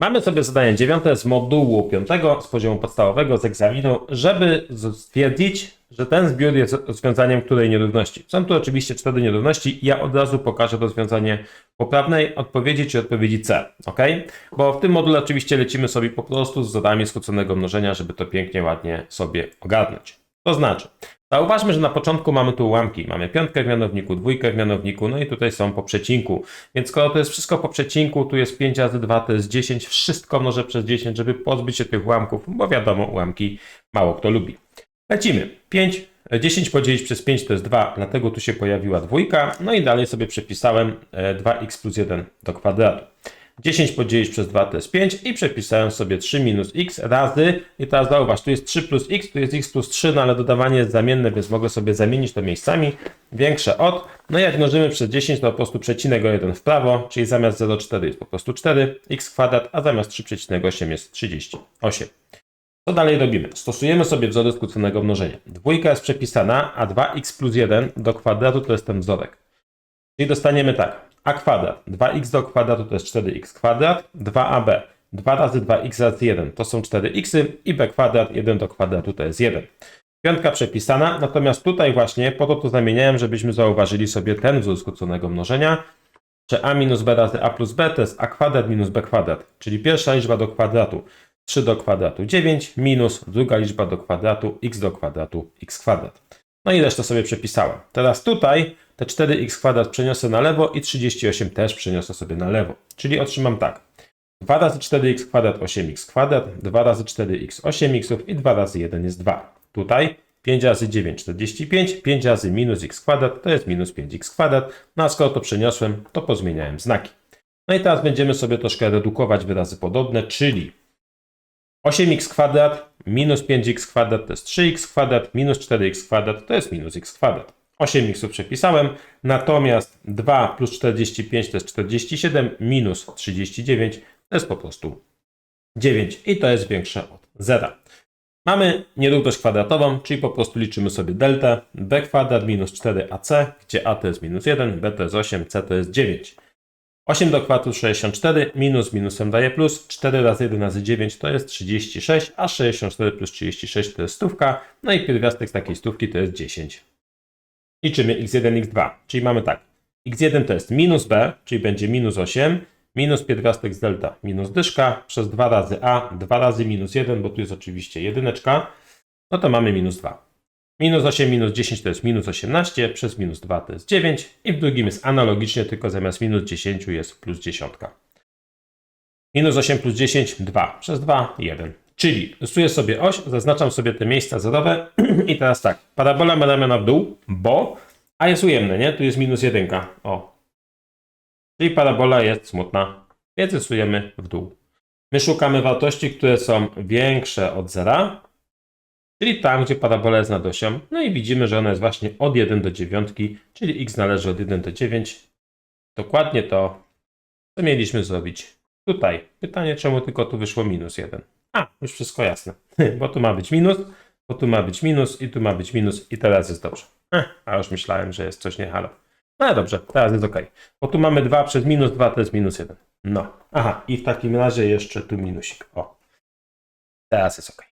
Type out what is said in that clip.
Mamy sobie zadanie dziewiąte z modułu piątego, z poziomu podstawowego, z egzaminu, żeby stwierdzić, że ten zbiór jest rozwiązaniem której nierówności. Są tu oczywiście cztery nierówności. Ja od razu pokażę rozwiązanie poprawnej odpowiedzi, czy odpowiedzi C, ok? Bo w tym module oczywiście lecimy sobie po prostu z zadaniami skróconego mnożenia, żeby to pięknie, ładnie sobie ogarnąć. To znaczy, zauważmy, że na początku mamy tu ułamki. Mamy piątkę w mianowniku, dwójkę w mianowniku, no i tutaj są po przecinku. Więc skoro to jest wszystko po przecinku, tu jest 5 razy 2, to jest 10, wszystko mnożę przez 10, żeby pozbyć się tych ułamków, bo wiadomo, ułamki mało kto lubi. Lecimy. 5, 10 podzielić przez 5 to jest 2, dlatego tu się pojawiła dwójka. No i dalej sobie przepisałem e, 2x plus 1 do kwadratu. 10 podzielić przez 2 to jest 5 i przepisałem sobie 3 minus x razy, i teraz zauważ, tu jest 3 plus x, tu jest x plus 3, no ale dodawanie jest zamienne, więc mogę sobie zamienić to miejscami, większe od, no i jak mnożymy przez 10, to po prostu przecinek o 1 w prawo, czyli zamiast 0,4 jest po prostu 4, x kwadrat, a zamiast 3,8 jest 38. Co dalej robimy? Stosujemy sobie wzory skróconego mnożenia. Dwójka jest przepisana, a 2x plus 1 do kwadratu to jest ten wzorek. Czyli dostaniemy tak, a kwadrat, 2x do kwadratu to jest 4x kwadrat, 2ab, 2 razy 2x razy 1 to są 4x i b kwadrat, 1 do kwadratu to jest 1. Piątka przepisana, natomiast tutaj właśnie po to to zamieniałem, żebyśmy zauważyli sobie ten wzór skróconego mnożenia, że a minus b razy a plus b to jest a kwadrat minus b kwadrat, czyli pierwsza liczba do kwadratu 3 do kwadratu 9 minus druga liczba do kwadratu x do kwadratu x kwadrat. No i resztę sobie przepisałem. Teraz tutaj te 4x kwadrat przeniosę na lewo i 38 też przeniosę sobie na lewo. Czyli otrzymam tak. 2 razy 4x kwadrat 8x kwadrat, 2 razy 4x 8x i 2 razy 1 jest 2. Tutaj 5 razy 9 45, 5 razy minus x kwadrat to jest minus 5x kwadrat. No a skoro to przeniosłem, to pozmieniałem znaki. No i teraz będziemy sobie troszkę redukować wyrazy podobne, czyli 8x kwadrat minus 5x kwadrat to jest 3x kwadrat, minus 4x kwadrat to jest minus x kwadrat. 8x przepisałem, natomiast 2 plus 45 to jest 47, minus 39 to jest po prostu 9 i to jest większe od 0. Mamy nierówność kwadratową, czyli po prostu liczymy sobie deltę b kwadrat minus 4ac, gdzie a to jest minus 1, b to jest 8, c to jest 9. 8 do kwadratu 64, minus minusem daje plus, 4 razy 1 razy 9 to jest 36, a 64 plus 36 to jest stówka, no i pierwiastek z takiej stówki to jest 10. Liczymy x1, x2, czyli mamy tak, x1 to jest minus b, czyli będzie minus 8, minus pierwiastek z delta minus dyszka, przez 2 razy a, 2 razy minus 1, bo tu jest oczywiście jedyneczka, no to mamy minus 2. Minus 8 minus 10 to jest minus 18, przez minus 2 to jest 9 i w drugim jest analogicznie, tylko zamiast minus 10 jest plus 10. Minus 8 plus 10, 2. Przez 2, 1. Czyli rysuję sobie oś, zaznaczam sobie te miejsca zerowe i teraz tak, parabola ma ramiona w dół, bo a jest ujemne, nie? Tu jest minus 1. O. Czyli parabola jest smutna, więc rysujemy w dół. My szukamy wartości, które są większe od zera, czyli tam, gdzie parabola jest nad osią. No i widzimy, że ona jest właśnie od 1 do 9, czyli x należy od 1 do 9. Dokładnie to, co mieliśmy zrobić tutaj. Pytanie, czemu tylko tu wyszło minus 1? A, już wszystko jasne. Bo tu ma być minus, bo tu ma być minus i tu ma być minus i teraz jest dobrze. A już myślałem, że jest coś nie halo. No dobrze, teraz jest ok. Bo tu mamy 2 przez minus 2 to jest minus 1. No. Aha, i w takim razie jeszcze tu minusik. O. Teraz jest ok.